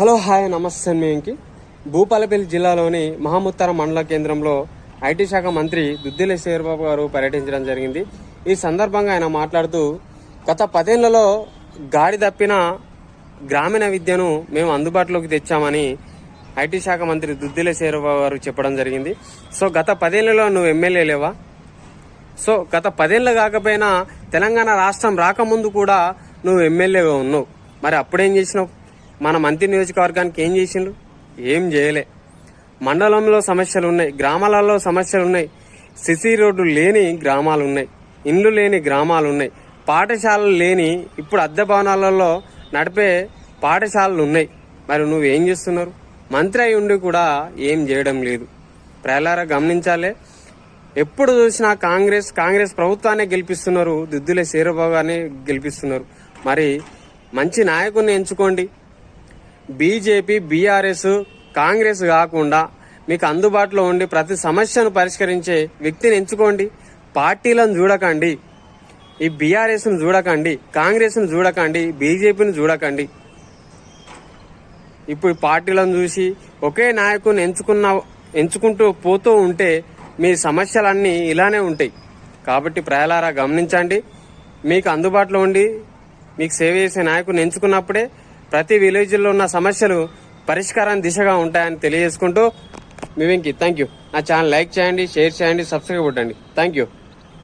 Hello hi నమస్తే మేంకి. భూపాలపల్లి జిల్లాలోని మహాముత్తర మండల కేంద్రంలో ఐటీ శాఖ మంత్రి దుద్దిల శేర్బాబు గారు పర్యటించడం జరిగింది. ఈ సందర్భంగా ఆయన మాట్లాడుతూ గత పదేళ్ళలో గాడి తప్పిన గ్రామీణ విద్యను మేము అందుబాటులోకి తెచ్చామని ఐటీ శాఖ మంత్రి దుద్దిల శేర్బాబు గారు చెప్పడం జరిగింది. సో గత పదేళ్ళలో నువ్వు ఎమ్మెల్యే లేవా? సో గత పదేళ్ళు కాకపోయినా తెలంగాణ రాష్ట్రం రాకముందు కూడా నువ్వు ఎమ్మెల్యేగా ఉన్నావు. మరి అప్పుడేం చేసినావు? మన మంత్రి నియోజకవర్గానికి ఏం చేసిండు? ఏం చేయలే. మండలంలో సమస్యలు ఉన్నాయి గ్రామాలలో సమస్యలు ఉన్నాయి సిసి రోడ్డు లేని గ్రామాలు ఉన్నాయి ఇండ్లు లేని గ్రామాలు ఉన్నాయి పాఠశాలలు లేని ఇప్పుడు అద్దె భవనాలలో నడిపే పాఠశాలలు ఉన్నాయి. మరి నువ్వు ఏం చేస్తున్నారు? మంత్రి అయి ఉండి కూడా ఏం చేయడం లేదు. ప్రజలారా గమనించాలే. ఎప్పుడు చూసినా కాంగ్రెస్ కాంగ్రెస్ ప్రభుత్వాన్ని గెలిపిస్తున్నారు దుద్దులే శీరబాబు గారిని గెలిపిస్తున్నారు. మరి మంచి నాయకుడిని ఎంచుకోండి. బీజేపీ బీఆర్ఎస్ కాంగ్రెస్ కాకుండా మీకు అందుబాటులో ఉండి ప్రతి సమస్యను పరిష్కరించే వ్యక్తిని ఎంచుకోండి. పార్టీలను చూడకండి. ఈ బీఆర్ఎస్ను చూడకండి కాంగ్రెస్ను చూడకండి బీజేపీని చూడకండి. ఇప్పుడు పార్టీలను చూసి ఒకే నాయకుని ఎంచుకున్న ఎంచుకుంటూ పోతూ ఉంటే మీ సమస్యలన్నీ ఇలానే ఉంటాయి. కాబట్టి ప్రజలారా గమనించండి మీకు అందుబాటులో ఉండి మీకు సేవ చేసే నాయకుని ఎంచుకున్నప్పుడే ప్రతి విలేజ్లో ఉన్న సమస్యలు పరిష్కారం దిశగా ఉంటాయని తెలియజేసుకుంటూ మీ వెంకి థ్యాంక్ యూ నా ఛానల్ లైక్ చేయండి షేర్ చేయండి సబ్స్క్రైబ్ కొట్టండి. Thank you